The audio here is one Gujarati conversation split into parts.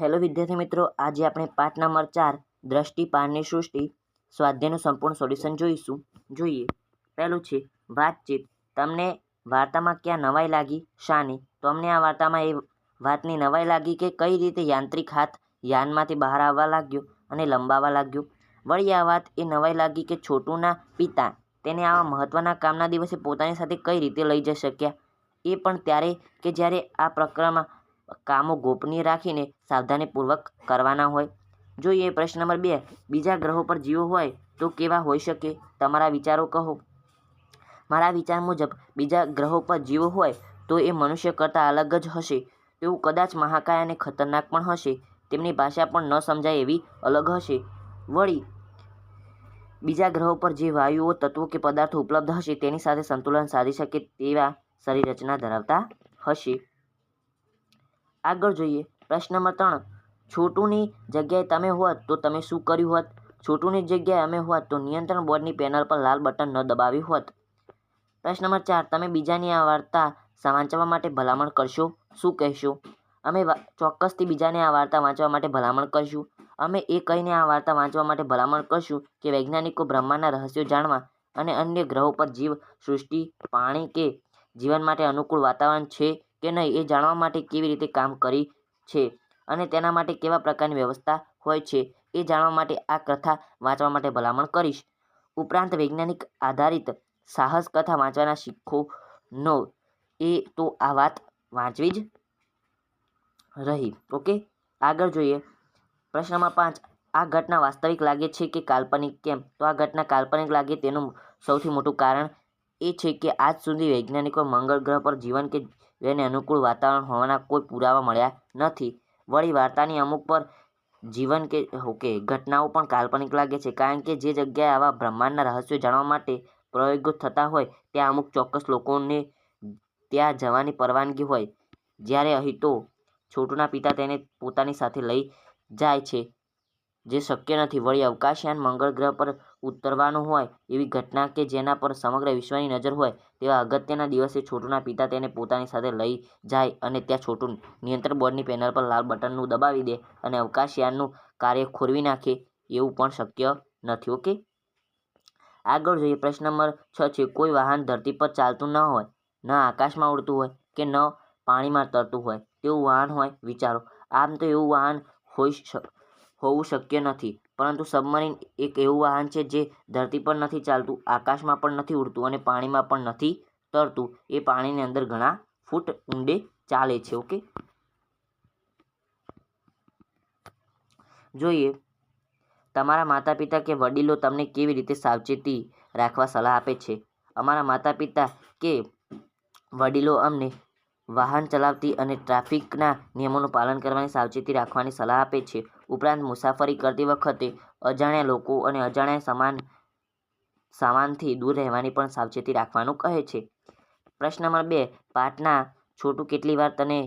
હેલો વિદ્યાર્થી મિત્રો, આજે આપણે પાઠ નંબર ચાર, દ્રષ્ટિ, પારની સૃષ્ટિ, સ્વાધ્યાયનું સંપૂર્ણ સોલ્યુશન જોઈશું. જોઈએ. પહેલું છે, વાતચીત. તમને વાર્તામાં ક્યાં નવાઈ લાગી? શાની. તો અમને આ વાર્તામાં એ વાતની નવાઈ લાગી કે કઈ રીતે યાંત્રિક હાથ યાનમાંથી બહાર આવવા લાગ્યો અને લંબાવા લાગ્યો? વળી આ વાત એ નવાઈ લાગી કે છોટુના પિતા તેને આવા મહત્ત્વના કામના દિવસે પોતાની સાથે કઈ રીતે લઈ જઈ શક્યા? એ પણ ત્યારે કે જ્યારે આ પ્રકરણમાં કામો ગોપનીય રાખીને સાવધાનીપૂર્વક કરવાના હોય. જોઈએ પ્રશ્ન નંબર બે બીજા ગ્રહો પર જીવો હોય, તો કેવા હોઈ શકે? તમારા વિચારો કહો. મારા વિચાર મુજબ બીજા ગ્રહો પર જીવો હોય, તો એ મનુષ્ય કરતાં અલગ જ હશે. તેઓ કદાચ મહાકાય અને ખતરનાક પણ હશે. તેમની ભાષા પણ ન સમજાય એવી અલગ હશે. વળી, બીજા ગ્રહો પર જે વાયુઓ, તત્વો કે પદાર્થો ઉપલબ્ધ હશે, તેની સાથે સંતુલન સાધી શકે તેવા શરીર રચના ધરાવતા હશે. આગળ જોઈએ. પ્રશ્ન નંબર ત્રણ. છોટુની જગ્યાએ તમે હોત તો તમે શું કર્યું હોત? છોટુની જગ્યાએ અમે હોત તો નિયંત્રણ બોર્ડની પેનલ પર લાલ બટન ન દબાવ્યું હોત. પ્રશ્ન નંબર ચાર. તમે બીજાની આ વાર્તા વાંચવા માટે ભલામણ કરશો? શું કહેશો? અમે ચોક્કસથી બીજાને આ વાર્તા વાંચવા માટે ભલામણ કરશું. અમે એ કહીને આ વાર્તા વાંચવા માટે ભલામણ કરશું કે વૈજ્ઞાનિકો બ્રહ્માંડના રહસ્યો જાણવા અને અન્ય ગ્રહો પર જીવ, સૃષ્ટિ, પાણી કે જીવન માટે અનુકૂળ વાતાવરણ છે કે નહીં એ જાણવા માટે કેવી રીતે કામ કરી છે અને તેના માટે કેવા પ્રકારની વ્યવસ્થા હોય છે એ જાણવા માટે આ કથા વાંચવા માટે ભલામણ કરીશ. ઉપરાંત વૈજ્ઞાનિક આધારિત સાહસ કથા વાંચવાના શીખો નો એ તો આ વાત વાંચવી જ રહી. ઓકે, આગળ જોઈએ. પ્રશ્ન નંબર પાંચ, આ ઘટના વાસ્તવિક લાગે છે કે કાલ્પનિક કેમ? તો આ ઘટના કાલ્પનિક લાગે તેનું સૌથી મોટું કારણ એ છે કે આજ સુધી વૈજ્ઞાનિકો મંગળ ગ્રહ પર જીવન કે તેને અનુકૂળ વાતાવરણ હોવાના કોઈ પુરાવા મળ્યા નથી. વળી વાર્તાની અમુક પર જીવન કે ઓકે ઘટનાઓ પણ કાલ્પનિક લાગે છે, કારણ કે જે જગ્યાએ આવા બ્રહ્માંડના રહસ્યો જાણવા માટે પ્રયોગો થતા હોય, ત્યાં અમુક ચોક્કસ લોકોને ત્યાં જવાની પરવાનગી હોય. જ્યારે અહીં તો છોટુના પિતા તેને પોતાની સાથે લઈ જાય છે જે શક્ય નથી. વળી અવકાશયાન મંગળ ગ્રહ પર ઉતરવાનું હોય એવી ઘટના કે જેના પર સમગ્ર વિશ્વની નજર હોય તેવા અગત્યના દિવસે છોટુના પિતા તેને પોતાની સાથે લઈ જાય અને ત્યાં છોટું નિયંત્રણ બોર્ડની પેનલ પર લાલ બટનનું દબાવી દે અને અવકાશયાનનું કાર્ય ખોરવી નાખે એવું પણ શક્ય નથી, ઓકે? આગળ જોઈએ પ્રશ્ન નંબર છ છે, કોઈ વાહન ધરતી પર ચાલતું ન હોય, ન આકાશમાં ઉડતું હોય કે ન પાણીમાં તરતું હોય તેવું વાહન હોય વિચારો. આમ તો એવું વાહન હોઈ હોવું શક્ય નથી. પરંતુ સબમરીન એક એવું વાહન છે જે ધરતી પર નથી ચાલતું, આકાશમાં પણ નથી ઉડતું અને પાણીમાં પણ નથી તરતું. એ પાણીની અંદર ઘણા ફૂટ ઊંડે ચાલે છે, ઓકે? જોઈએ, તમારા માતા પિતા કે વડીલો તમને કેવી રીતે સાવચેતી રાખવા સલાહ આપે છે? અમારા માતા પિતા કે વડીલો અમને વાહન ચલાવતી અને ટ્રાફિકના નિયમોનું પાલન કરવાની સાવચેતી રાખવાની સલાહ આપે છે. ઉપરાંત મુસાફરી કરતી વખતે અજાણ્યા લોકો અને અજાણ્યા સામાન, સામાનથી દૂર રહેવાની પણ સાવચેતી રાખવાનું કહે છે. પ્રશ્ન નંબર બે પાઠના છોટું કેટલી વાર તને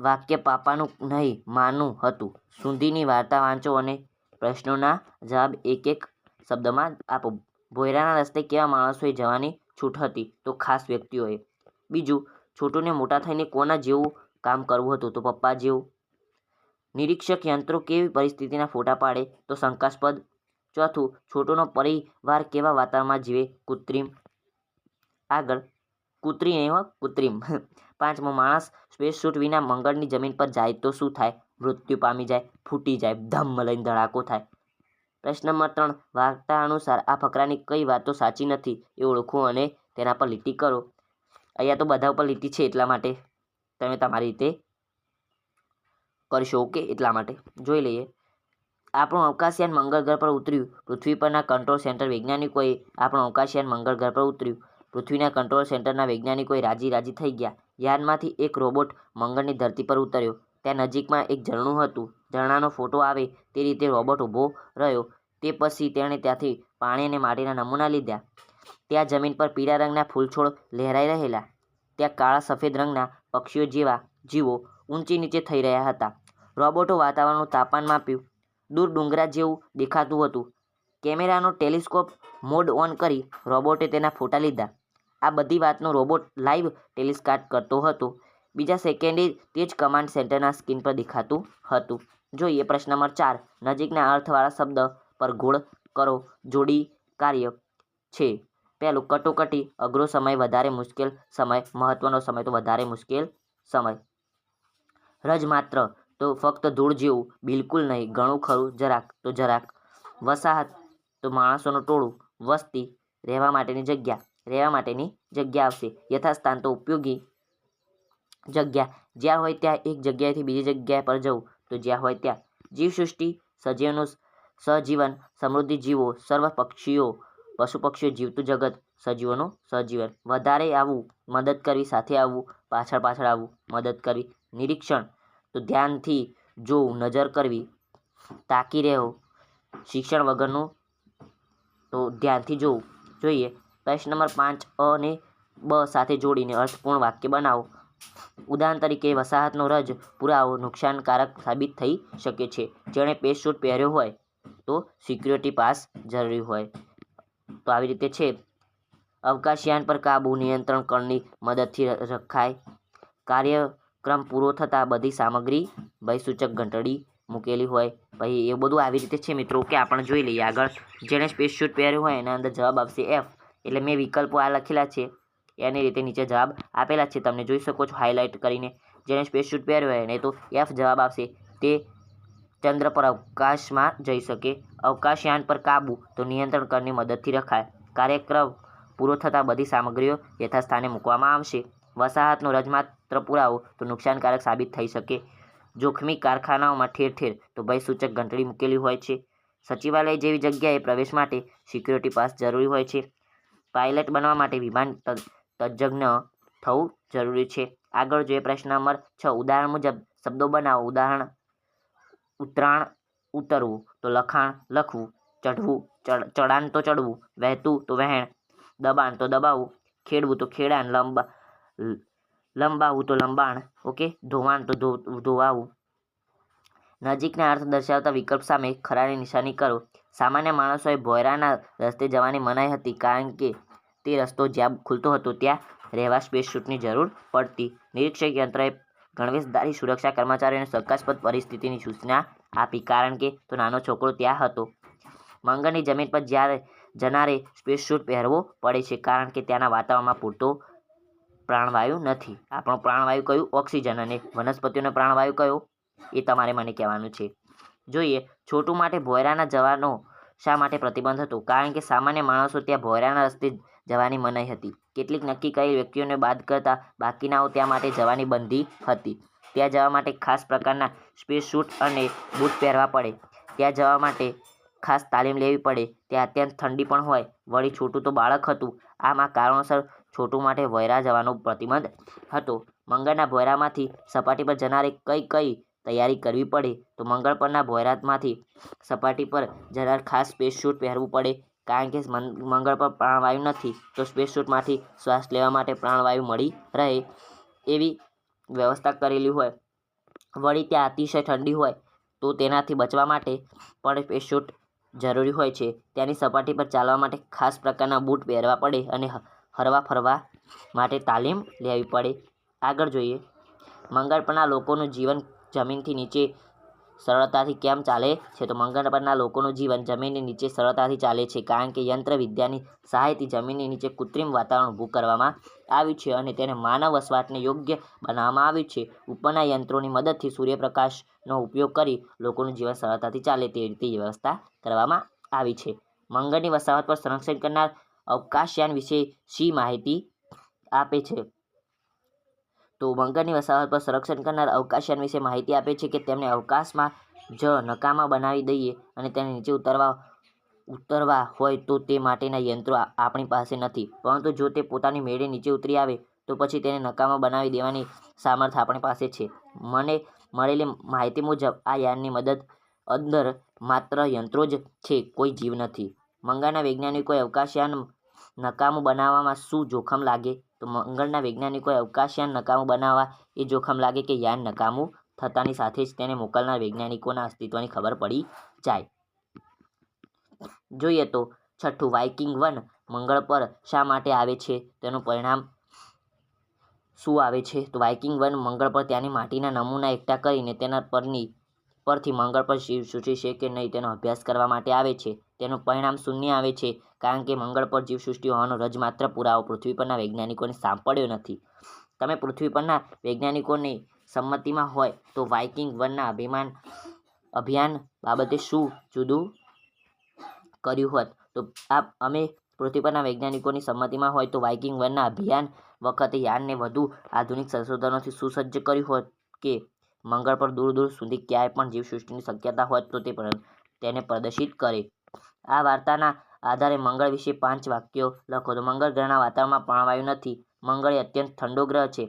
વાક્ય પાપાનું નહીં, માનું હતું? સુધીની વાર્તા વાંચો અને પ્રશ્નોના જવાબ એક એક શબ્દમાં આપો. ભોયરાના રસ્તે કેવા માણસોએ જવાની છૂટ હતી તો ખાસ વ્યક્તિઓએ. બીજું, છોટુને મોટા થઈને કોના જેવું કામ કરવું હતું? તો પપ્પા જેવું નિરીક્ષક યંત્રો કેવી પરિસ્થિતિના ફોટા પાડે તો શંકાસ્પદ? ચોથું, છોટુનો પરિવાર કેવા વાતાવરણમાં જીવે? કૃત્રિમ. આગળ, કૃત્રિમ એવા કૃત્રિમ. પાંચમો, માણસ સ્પેસ સૂટ વિના મંગળની જમીન પર જાય તો શું થાય? મૃત્યુ પામી જાય, ફૂટી જાય, ધમ લઈને ધડાકો થાય. પ્રશ્ન નંબર ત્રણ, વાર્તા અનુસાર આ ફકરાની કઈ વાતો સાચી નથી એ ઓળખો અને તેના પર લીટી કરો. અહીંયા તો બધા ઉપર લીટી છે એટલા માટે. તમે તમારી રીતે કરશો. ઓકે? એટલા માટે. જોઈ લઈએ. આપણું અવકાશયાન મંગળ ગ્રહ પર ઉતર્યું. પૃથ્વી પરના કંટ્રોલ સેન્ટર વૈજ્ઞાનિકોએ આપણું અવકાશયાન મંગળ ગ્રહ પર ઉતર્યું. પૃથ્વીના કંટ્રોલ સેન્ટરના વૈજ્ઞાનિકોએ રાજી રાજી થઈ ગયા. યાનમાંથી એક રોબોટ મંગળની ધરતી પર ઉતર્યો. ત્યાં નજીકમાં એક ઝરણું હતું. ઝરણાનો ફોટો આવે તે રીતે રોબોટ ઊભો રહ્યો. તે પછી તેણે ત્યાંથી પાણી અને માટીના નમૂના લીધા. ત્યાં જમીન પર પીળા રંગના ફૂલછોડ લહેરાઈ રહેલા. ત્યાં કાળા સફેદ રંગના પક્ષીઓ જેવા જીવો ઊંચી નીચે થઈ રહ્યા હતા. રોબોટો વાતાવરણનું તાપમાન માપ્યું. દૂર ડુંગરા જેવું દેખાતું હતું. કેમેરાનો ટેલિસ્કોપ મોડ ઓન કરી રોબોટે તેના ફોટા લીધા. આ બધી વાતનો રોબોટ લાઈવ ટેલિસ્કાટ કરતો હતો. બીજા સેકન્ડે તે જ કમાન્ડ સેન્ટરના સ્ક્રીન પર દેખાતું હતું. જોઈએ, પ્રશ્ન નંબર ચાર. નજીકના અર્થવાળા શબ્દ પર ગોળ કરો. જોડી કાર્ય છે. પહેલું, કટોકટી અઘરો સમય, વધારે મુશ્કેલ સમય. મહત્વનો સમય તો વધારે મુશ્કેલ સમય. રજ માત્ર. તો ફક્ત ધૂળ જેવું. બિલકુલ નહીં. ઘણું ખરું. જરાક તો જરાક. વસાહત તો માણસોનું ટોળું. વસ્તી રહેવા માટેની જગ્યા. રહેવા માટેની જગ્યા આવશે. યથાસ્થાન તો ઉપયોગી જગ્યા. જ્યાં હોય ત્યાં એક જગ્યાએથી બીજી જગ્યાએ પર જવું. તો જ્યાં હોય ત્યાં. જીવસૃષ્ટિ, સજીવનું સહજીવન સમૃદ્ધિ જીવો, સર્વ પક્ષીઓ, પશુ પક્ષીઓ, જીવતું જગત, સજીવોનું સહજીવન વધારે આવવું, મદદ કરવી, સાથે આવવું, પાછળ પાછળ આવવું, મદદ કરવી, નિરીક્ષણ તો ધ્યાનથી જોવું નજર કરવી, તાકી રહેવું, શિક્ષણ વગરનું, તો ધ્યાનથી જોવું. જોઈએ, પ્રશ્ન નંબર પાંચ, અ અને બ સાથે જોડીને અર્થપૂર્ણ વાક્ય બનાવો. ઉદાહરણ તરીકે, વસાહતનો રજ પુરાવો નુકસાનકારક સાબિત થઈ શકે છે. જેણે પેસ્ટ સૂટ પહેર્યો હોય, તો સિક્યુરિટી પાસ જરૂરી હોય. તો આવી રીતે છે. અવકાશયાન પર કાબૂ નિયંત્રણ કણની મદદથી રખાય. રખાય કાર્યક્રમ પૂરો થતાં બધી સામગ્રી ભયસૂચક ઘંટડી મૂકેલી હોય. પછી એ બધું આવી રીતે છે મિત્રો કે આપણે જોઈ લઈએ આગળ. જેણે સ્પેસ શૂટ પહેર્યું હોય એના અંદર જવાબ આવશે એફ એટલે મેં વિકલ્પો આ લખેલા છે. એની રીતે નીચે જવાબ આપેલા છે. તમને જોઈ શકો છો હાઇલાઇટ કરીને. જેણે સ્પેસ શૂટ પહેર્યું હોય એને તો એફ જવાબ આવશે. તે ચંદ્ર પર અવકાશમાં જઈ શકે. અવકાશયાન પર કાબૂ તો નિયંત્રણ કરની મદદથી રખાય. કાર્યક્રમ પૂરો થતાં બધી સામગ્રીઓ યથાસ્થાને મૂકવામાં આવશે. વસાહતનો રજમાત્ર પુરાવો તો નુકસાનકારક સાબિત થઈ શકે. જોખમી કારખાનાઓમાં ઠેર ઠેર તો ભયસૂચક ઘંટડી મૂકેલી હોય છે. સચિવાલય જેવી જગ્યાએ પ્રવેશ માટે સિક્યુરિટી પાસ જરૂરી હોય છે. પાયલટ બનવા માટે વિમાન તજજ્ઞ થવું જરૂરી છે. આગળ જોઈએ પ્રશ્ન નંબર છ. ઉદાહરણ મુજબ શબ્દો બનાવો. ઉદાહરણ, ઉતરાણ ઉતરવું તો લખાણ લખવું, ચઢવું, ચડ, ચડાણ તો ચડવું, વહેતું તો વહેણ, દબાણ તો દબાવવું ખેડવું તો ખેડાણ, લંબા લ- લંબાવવું તો લંબાણ ઓકે ધોવાણ તો ધોવાવું. નજીકના અર્થ દર્શાવતા વિકલ્પ સામે ખરાની નિશાની કરો. સામાન્ય માણસોએ ભોયરાના રસ્તે જવાની મનાઈ હતી કારણ કે તે રસ્તો જ્યાં ખુલતો હતો ત્યાં રહેવા સ્પેસ શૂટની જરૂર પડતી. નિરીક્ષક યંત્રએ ગણવેશધારી સુરક્ષા કર્મચારીઓને શંકાસ્પદ પરિસ્થિતિની સૂચના આપી કારણ કે તો નાનો છોકરો ત્યાં હતો. મંગળની જમીન પર જ્યારે જનારે સ્પેસ શૂટ પહેરવો પડે છે કારણ કે ત્યાંના વાતાવરણમાં પૂરતો પ્રાણવાયુ નથી. આપણો પ્રાણવાયુ કયું? ઓક્સિજન. અને વનસ્પતિઓનો પ્રાણવાયુ કયો? એ તમારે મને કહેવાનું છે. જોઈએ, છોટું માટે ભોયરાના જવાનો શા માટે પ્રતિબંધ હતો? કારણ કે સામાન્ય માણસો ત્યાં ભોયરાના રસ્તે જવાની મનાઈ હતી. કેટલીક નક્કી કરેલ વ્યક્તિઓને બાદ કરતાં બાકીનાઓ ત્યાં માટે જવાની બંધી હતી. ત્યાં જવા માટે ખાસ પ્રકારના સ્પેસ સૂટ અને બૂટ પહેરવા પડે. ત્યાં જવા માટે ખાસ તાલીમ લેવી પડે. ત્યાં અત્યંત ઠંડી પણ હોય. વળી છોટું તો બાળક હતું. આમ આ કારણોસર છોટું માટે વોયરા જવાનો પ્રતિબંધ હતો. મંગળના ભોયરામાંથી સપાટી પર જનારે કઈ કઈ તૈયારી કરવી પડે તો મંગળ પરના ભોયરામાંથી સપાટી પર જનાર ખાસ સ્પેસ શૂટ પહેરવું પડે. કારણ કે મંગળ પર પ્રાણવાયુ નથી તો સ્પેસ શૂટમાંથી શ્વાસ લેવા માટે પ્રાણવાયુ મળી રહે એવી વ્યવસ્થા કરેલી હોય. વળી ત્યાં અતિશય ઠંડી હોય તો તેનાથી બચવા માટે પણ સ્પેસ સૂટ જરૂરી હોય છે. ત્યાંની સપાટી પર ચાલવા માટે ખાસ પ્રકારના બૂટ પહેરવા પડે અને હરવા ફરવા માટે તાલીમ લેવી પડે. આગળ જોઈએ. મંગળ પરના લોકોનું જીવન જમીનથી નીચે સરળતાથી કેમ ચાલે છે? તો મંગળ પરના લોકોનું જીવન જમીનની નીચે સરળતાથી ચાલે છે કારણ કે યંત્ર વિદ્યાની સહાયથી જમીનની નીચે કૃત્રિમ વાતાવરણ ઊભું કરવામાં આવ્યું છે અને તેને માનવ વસવાટને યોગ્ય બનાવવામાં આવ્યું છે. ઉપરના યંત્રોની મદદથી સૂર્યપ્રકાશનો ઉપયોગ કરી લોકોનું જીવન સરળતાથી ચાલે તે રીતે વ્યવસ્થા કરવામાં આવી છે. મંગળની વસાહત પર સંરક્ષણ કરનાર અવકાશયાન વિશે શી માહિતી આપે છે? તો મંગળની વસાહત પર સંરક્ષણ કરનાર અવકાશયાન વિશે માહિતી આપે છે કે તેમને અવકાશમાં જ નકામા બનાવી દઈએ અને તેને નીચે ઉતરવા ઉતરવા હોય તો તે માટેના યંત્રો આપણી પાસે નથી. પરંતુ જો તે પોતાની મેળે નીચે ઉતરી આવે, તો પછી તેને નકામા બનાવી દેવાની સામર્થ્ય આપણી પાસે છે. મને મળેલી માહિતી મુજબ, આ યાનની મદદ અંદર માત્ર યંત્રો જ છે, કોઈ જીવ નથી. મંગાના વૈજ્ઞાનિકોએ અવકાશયાન નકામું બનાવવામાં શું જોખમ લાગે? તો મંગળના વૈજ્ઞાનિકોએ અવકાશયાન નકામું બનાવવા એ જોખમ લાગે કે યાન નકામું થતાની સાથે જ તેને મોકલનાર વૈજ્ઞાનિકોના અસ્તિત્વની ખબર પડી જાય. જોઈએ તો છઠ્ઠું, વાઇકિંગ વન મંગળ પર શા માટે આવે છે? તેનું પરિણામ શું આવે છે? તો વાઇકિંગ વન મંગળ પર ત્યાંની માટીના નમૂના એકઠા કરીને તેના પરની, પરથી મંગળ પર જીવસૃષ્ટિ છે કે નહીં તેનો અભ્યાસ કરવા માટે આવે છે. તેનું પરિણામ શૂન્ય આવે છે. કારણ કે મંગળ પર જીવસૃષ્ટિ હોવાનો રજમાત્ર પુરાવો પૃથ્વી પરના વૈજ્ઞાનિકોને સાંપડ્યો નથી. તમે પૃથ્વી પરના વૈજ્ઞાનિકોની સંમતિમાં હોય તો વાઇકિંગ વનના અભિમાન, અભિયાન બાબતે શું જુદું કર્યું હોત? તો આ અમે પૃથ્વી પરના વૈજ્ઞાનિકોની સંમતિમાં હોય તો વાઇકિંગ વનના અભિયાન વખતે યાનને વધુ આધુનિક સંશોધનોથી સુસજ્જ કર્યું હોત કે મંગળ પર દૂર દૂર સુધી ક્યાંય પણ જીવસૃષ્ટિની શક્યતા હોત તો તે તેને પ્રદર્શિત કરે. આ વાર્તાના આધારે મંગળ વિશે પાંચ વાક્યો લખો. તો મંગળ ગ્રહના વાતાવરણમાં પ્રાણવાયુ નથી. મંગળ એ અત્યંત ઠંડો ગ્રહ છે.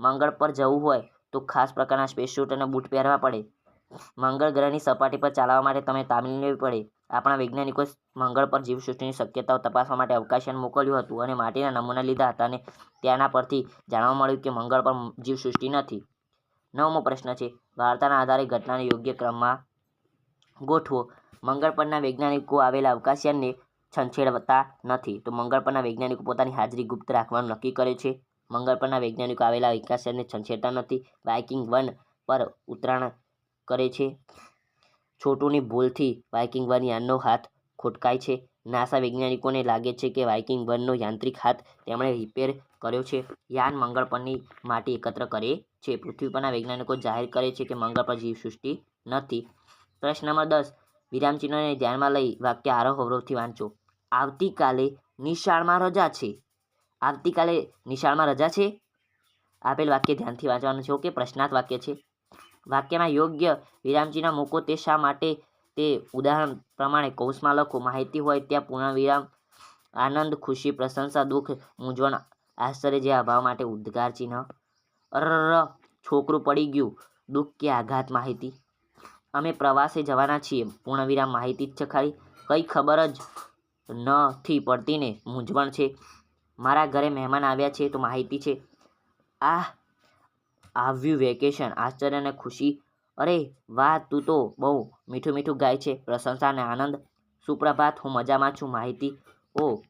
મંગળ પર જવું હોય તો ખાસ પ્રકારના સ્પેસસ્યુટ અને બૂટ પહેરવા પડે. મંગળ ગ્રહની સપાટી પર ચાલવા માટે તમે તાલીમ લેવી પડે. આપણા વૈજ્ઞાનિકોએ મંગળ પર જીવસૃષ્ટિની શક્યતાઓ તપાસવા માટે અવકાશયાન મોકલ્યું હતું અને માટીના નમૂના લીધા હતા અને ત્યાંના પરથી જાણવા મળ્યું કે મંગળ પર જીવસૃષ્ટિ નથી. નવમો પ્રશ્ન છે, વાર્તાના આધારે ઘટનાને યોગ્ય ક્રમમાં ગોઠવો. મંગળ પરના વૈજ્ઞાનિકો આવેલા અવકાશયાનને છંછેડતા નથી. તો મંગળ પરના વૈજ્ઞાનિકો પોતાની હાજરી ગુપ્ત રાખવાનું નક્કી કરે છે. મંગળ પરના વૈજ્ઞાનિકો આવેલા અવકાશયાનને છંછેડતા નથી. વાઇકિંગ વન પર ઉતરાણ કરે છે. છોટુની ભૂલથી વાઇકિંગ વન યાનનો હાથ ખોટકાય છે. નાસા વૈજ્ઞાનિકોને લાગે છે કે વાઇકિંગ વનનો યાંત્રિક હાથ તેમણે રિપેર કર્યો છે. યાન મંગળ પરની માટી એકત્ર કરે છે. પૃથ્વી પરના વૈજ્ઞાનિકો જાહેર કરે છે કે મંગળ પર જીવસૃષ્ટિ નથી. પ્રશ્ન નંબર દસ વિરામચિહ્નોને ધ્યાનમાં લઈ વાક્ય આરોહ અવરોધથી વાંચો. આવતીકાલે નિશાળમાં રજા છે. આવતીકાલે નિશાળમાં રજા છે? આપેલ વાક્ય ધ્યાનથી વાંચવાનું છે, ઓકે? પ્રશ્નાર્થ વાક્ય છે. વાક્યમાં યોગ્ય વિરામચિહ્ન મૂકો, તે શા માટે? તે ઉદાહરણ પ્રમાણે કૌંસમાં લખો, માહિતી હોય ત્યાં પૂર્ણ વિરામ, આનંદ, ખુશી, પ્રશંસા, દુઃખ, મૂંઝવણ, આશ્ચર્ય જે અભાવ માટે ઉદ્ગાર ચિહ્ન. અર છોકરું પડી ગયું, દુઃખ કે આઘાત માહિતી. અમે પ્રવાસે જવાના છીએ પૂર્ણવિરામ માહિતી જ છે ખાલી. કંઈ ખબર જ નથી પડતી ને મૂંઝવણ છે. મારા ઘરે મહેમાન આવ્યા છે તો માહિતી છે. આ આવ્યું વેકેશન, આશ્ચર્ય અને ખુશી. અરે વાહ, તું તો બહુ મીઠું મીઠું ગાય છે. પ્રશંસા અને આનંદ. સુપ્રભાત, હું મજામાં છું, માહિતી. ઓ,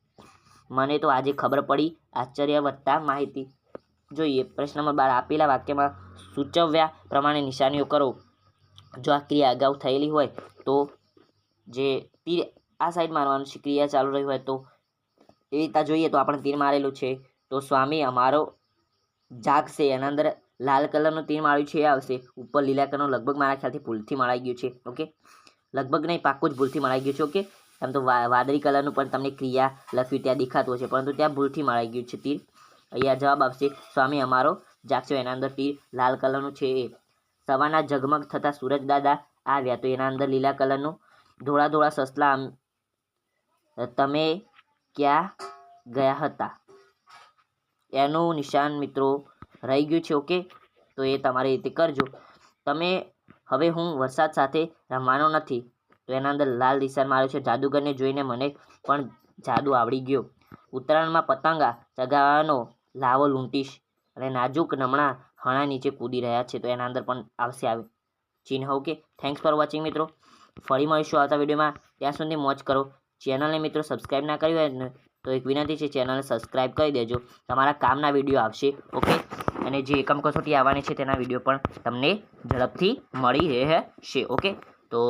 મને તો આજે ખબર પડી. આશ્ચર્ય વત્તા માહિતી. જોઈએ, પ્રશ્ન નંબર બાર, આપેલા વાક્યમાં સૂચવ્યા પ્રમાણે નિશાનીઓ કરો. જો આ ક્રિયા અગાઉ થયેલી હોય તો જે તીર આ સાઈડ મારવાનું છે, ક્રિયા ચાલુ રહી હોય તો. એ રીતે જોઈએ તો આપણે તીર મારેલું છે. તો સ્વામી, અમારો જાગશે એના અંદર લાલ કલરનું તીર માર્યું છે, એ આવશે. ઉપર લીલા કલરનું, લગભગ મારા ખ્યાલથી ભૂલથી મળાઈ ગયું છે, ઓકે? લગભગ નહીં, પાક્કું જ ભૂલથી મળાઈ ગયું છે, ઓકે? આમ તો વાદળી કલરનું પણ તમને ક્રિયા લખ્યું, ત્યાં દેખાતું હશે, પરંતુ ત્યાં ભૂલથી મળાઈ ગયું છે તીર. અહીંયા જવાબ આવશે, સ્વામી, અમારો જાગશો એના અંદર તીર લાલ કલરનું છે, એ. સવારના ઝગમગ થતા સૂરજ દાદા આવ્યા, તો એના અંદર લીલા કલરનું ધોળા ધોળા સસલા તમે ક્યાં ગયા હતા? એનું નિશાન મિત્રો રહી ગયું છે, ઓકે? તો એ તમારી રીતે કરજો. તમે, હવે હું વરસાદ સાથે રમવાનો નથી, તો એના અંદર લાલ નિશાન માર્યો છે. જાદુગરને જોઈને મને પણ જાદુ આવડી ગયો. ઉત્તરાયણમાં પતંગા ચગાવવાનો લાવો લૂંટીશ અને નાજુક નમણા હણા નીચે કૂદી રહ્યા છે, તો એના અંદર પણ આવશે આવે ચિહ્ન, ઓકે? થેન્ક્સ ફોર વોચિંગ મિત્રો. ફરી મળીશું આવતા વિડીયોમાં. ત્યાં સુધી મોજ કરો. ચેનલને મિત્રો સબસ્ક્રાઈબ ના કરી હોય તો એક વિનંતી છે, ચેનલને સબસ્ક્રાઈબ કરી દેજો. તમારા કામના વીડિયો આવશે ઓકે અને જે એકમ કસોટી આવવાની છે, તેના વીડિયો પણ તમને ઝડપથી મળી રહેશે ઓકે તો